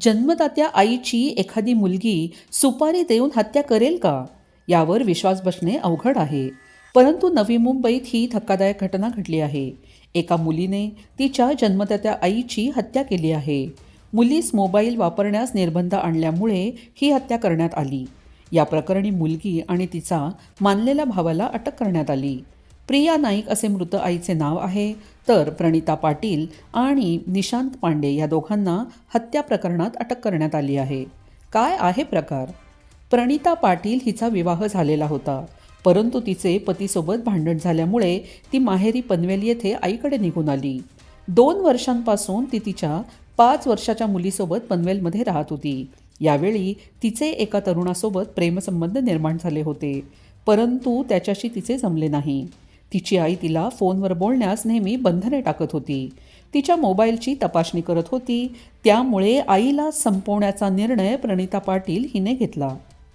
जन्मदात्या आईची एखादी मुलगी सुपारी देऊन हत्या करेल का? यावर विश्वास बसणे अवघड आहे. परंतु नवी मुंबईत ही धक्कादायक घटना घडली आहे. एका मुलीने तिच्या जन्मदात्या आईची हत्या केली आहे. मुलीस मोबाईल वापरण्यास निर्बंध आणल्यामुळे ही हत्या करण्यात आली. या प्रकरणी मुलगी आणि तिचा मानलेल्या भावाला अटक करण्यात आली. प्रिया नाईक असे मृत आईचे नाव आहे. तर प्रणिता पाटील आणि निशांत पांडे या दोघांना हत्या प्रकरणात अटक करण्यात आली आहे. काय आहे प्रकार? प्रणिता पाटील हिचा विवाह झालेला होता. परंतु तिचे पतीसोबत भांडण झाल्यामुळे ती माहेरी पनवेल येथे आईकडे निघून आली. दोन वर्षांपासून ती तिच्या पाच वर्षाच्या मुलीसोबत पनवेलमध्ये राहत होती. यावेळी तिचे एका तरुणासोबत प्रेमसंबंध निर्माण झाले होते. परंतु त्याच्याशी तिचे जमले नाही. तिची आई तिला फोनवर बोलण्यास नेहमी बंधने टाकत होती. तिच्या मोबाईलची तपासणी करत होती. त्यामुळे आईला संपवण्याचा निर्णय प्रणिता पाटील हिने घेतला.